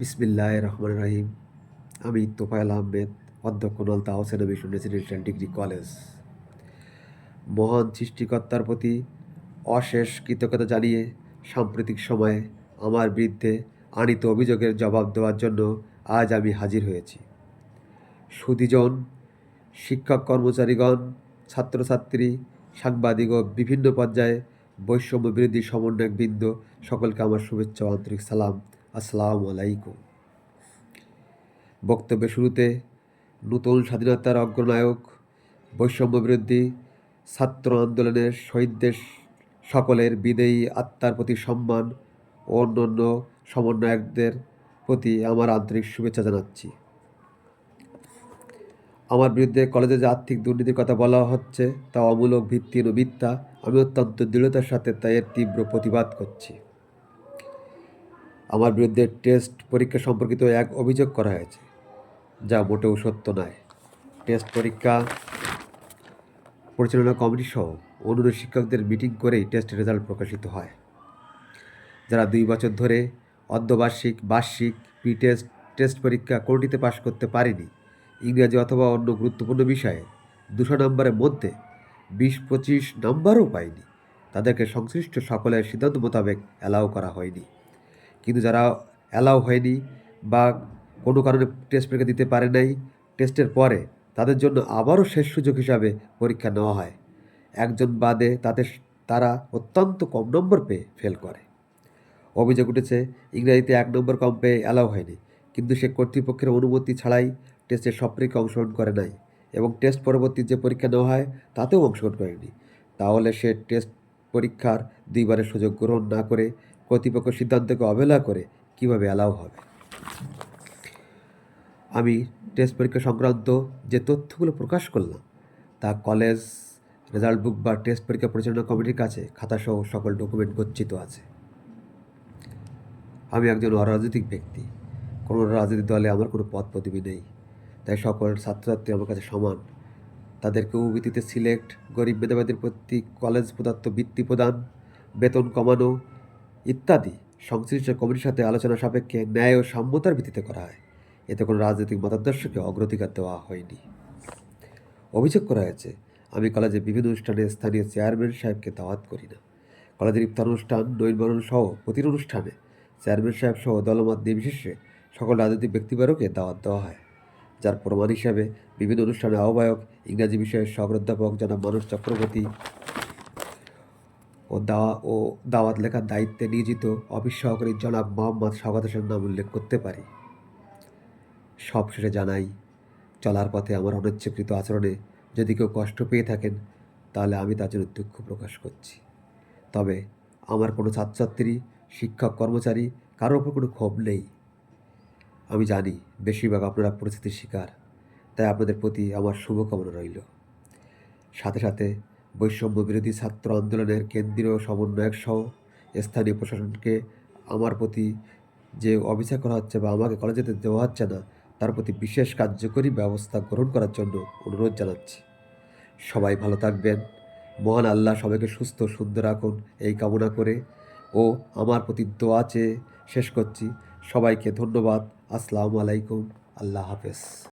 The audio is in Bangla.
বিসমিল্লাহ রহমান রাহিম। আমি তোফায়েল আহমেদ, অধ্যক্ষ Nalta Hossain mission residential degree college. মহান সৃষ্টিকর্তার প্রতি অশেষ কৃতজ্ঞতা জানিয়ে সাম্প্রতিক সময়ে আমার বিরুদ্ধে আনিত অভিযোগের জবাব দেওয়ার জন্য আজ আমি হাজির হয়েছি। সুদীজন শিক্ষক কর্মচারীগণ, ছাত্রছাত্রী, সাংবাদিক ও বিভিন্ন পর্যায়ে বৈষম্য বিরোধী সমন্বয়ক বৃন্দ সকলকে আমার শুভেচ্ছা ও আন্তরিক সালাম আসসালামু আলাইকুম। বক্তব্যের শুরুতে নতুন স্বাধীনতার অগ্রনায়ক, বৈষম্য বিরোধী ছাত্র আন্দোলনের শহীদদের সকলের বিদেয়ী আত্মার প্রতি সম্মান ও অন্যান্য সমন্বয়কদের প্রতি আমার আন্তরিক শুভেচ্ছা জানাচ্ছি। আমার বিরুদ্ধে কলেজে যে আর্থিক দুর্নীতির কথা বলা হচ্ছে, তা অমূলক ভিত্তিহীন ও মিথ্যা, আমি অত্যন্ত দৃঢ়তার সাথে তা এর তীব্র প্রতিবাদ করছি। আমার বিরুদ্ধে টেস্ট পরীক্ষা সম্পর্কিত এক অভিযোগ করা হয়েছে, যা মোটেও সত্য নয়। টেস্ট পরীক্ষা পরিচালনা কমিটি সহ অন্যান্য শিক্ষকদের মিটিং করেই টেস্ট রেজাল্ট প্রকাশিত হয়। যারা দুই বছর ধরে অর্ধবার্ষিক, বার্ষিক প্রি টেস্ট টেস্ট পরীক্ষা কোনটিতে পাশ করতে পারেনি, ইংরাজি অথবা অন্য গুরুত্বপূর্ণ বিষয়ে দুশো নম্বরের মধ্যে বিশ পঁচিশ নম্বরও পায়নি, তাদেরকে সংশ্লিষ্ট সকলের সিদ্ধান্ত মোতাবেক অ্যালাউ করা হয়নি। কিন্তু যারা অ্যালাউ হয়নি বা কোনো কারণে টেস্ট পরীক্ষা দিতে পারে নাই টেস্টের পরে তাদের জন্য আবারও শেষ সুযোগ হিসাবে পরীক্ষা নেওয়া হয়। একজন বাদে তাদের তারা অত্যন্ত কম নম্বর পেয়ে ফেল করে। অভিযোগ উঠেছে, ইংরেজিতে এক নম্বর কম পেয়ে অ্যালাউ হয়নি, কিন্তু সে কর্তৃপক্ষের অনুমতি ছাড়াই টেস্টের সব পরীক্ষা অংশগ্রহণ করে নাই এবং টেস্ট পরবর্তী যে পরীক্ষা নেওয়া হয় তাতেও অংশগ্রহণ করেনি। তাহলে সে টেস্ট পরীক্ষার দুইবারের সুযোগ গ্রহণ না করে কর্তৃপক্ষ সিদ্ধান্তকে অবহেলা করে কীভাবে অ্যালাউ হবে? আমি টেস্ট পরীক্ষা সংক্রান্ত যে তথ্যগুলো প্রকাশ করলাম, তা কলেজ রেজাল্ট বুক বা টেস্ট পরীক্ষা পরিচালনা কমিটির কাছে খাতাসহ সকল ডকুমেন্ট গচ্ছিত আছে। আমি একজন অরাজনৈতিক ব্যক্তি, কোনো রাজনৈতিক দলে আমার কোনো পদ পদবি নেই, তাই সকল ছাত্রছাত্রী আমার কাছে সমান। তাদেরকে ভিত্তিতে সিলেক্ট গরিব মেধাবীদের প্রতি কলেজ প্রদত্ত বৃত্তি প্রদান, বেতন কমানো ইত্যাদি। সংশ্লিষ্ট কমিটির সাথে আলোচনা সাপেক্ষে ন্যায় ও সাম্যতার ভিত্তিতে করা হয়। এতে কোনো রাজনৈতিক মতাদর্শকে অগ্রাধিকার দেওয়া হয়নি। অভিযোগ করা হয়েছে, আমি কলেজে বিভিন্ন অনুষ্ঠানে স্থানীয় চেয়ারম্যান সাহেবকে দাওয়াত করি না। কলেজের ইফতার অনুষ্ঠান নৈনবরণ সহ প্রতিটি অনুষ্ঠানে চেয়ারম্যান সাহেব সহ দলমত নির্বিশেষে সকল রাজনৈতিক ব্যক্তিবর্গকে দাওয়াত দেওয়া হয়। যার প্রমাণ হিসাবে বিভিন্ন অনুষ্ঠানে আহ্বায়ক, ইংরাজি বিষয়ের সহ অধ্যাপক জনাব মানুষ চক্রবর্তী ও দাওয়া ও দাওয়াত লেখার দায়িত্বে নিয়োজিত অফিস সহকারী জনাব মোহাম্মদ স্বাগত হোসেন নাম উল্লেখ করতে পারি। সব শেষে জানাই, চলার পথে আমার অনিচ্ছাকৃত আচরণে যদি কেউ কষ্ট পেয়ে থাকেন, তাহলে আমি তার জন্য দুঃখ প্রকাশ করছি। তবে আমার কোনো ছাত্রছাত্রী, শিক্ষক, কর্মচারী কারোর ওপর কোনো ক্ষোভ নেই। আমি জানি বেশিরভাগ আপনারা পরিস্থিতির শিকার, তাই আপনাদের প্রতি আমার শুভকামনা রইল। সাথে সাথে বৈষম্য বিরোধী ছাত্র আন্দোলনের কেন্দ্রীয় সমন্বয়ক সহ স্থানীয় প্রশাসনকে আমার প্রতি যে অবিচার করা হচ্ছে বা আমাকে কলেজে যেতে দেওয়া হচ্ছে না, তার প্রতি বিশেষ কার্যকরী ব্যবস্থা গ্রহণ করার জন্য অনুরোধ জানাচ্ছি। সবাই ভালো থাকবেন। মহান আল্লাহ সবাইকে সুস্থ সুন্দর রাখুন। এই কামনা করে ও আমার প্রতি দোয়া চেয়ে শেষ করছি। সবাইকে ধন্যবাদ। আসসালামু আলাইকুম। আল্লাহ হাফেজ।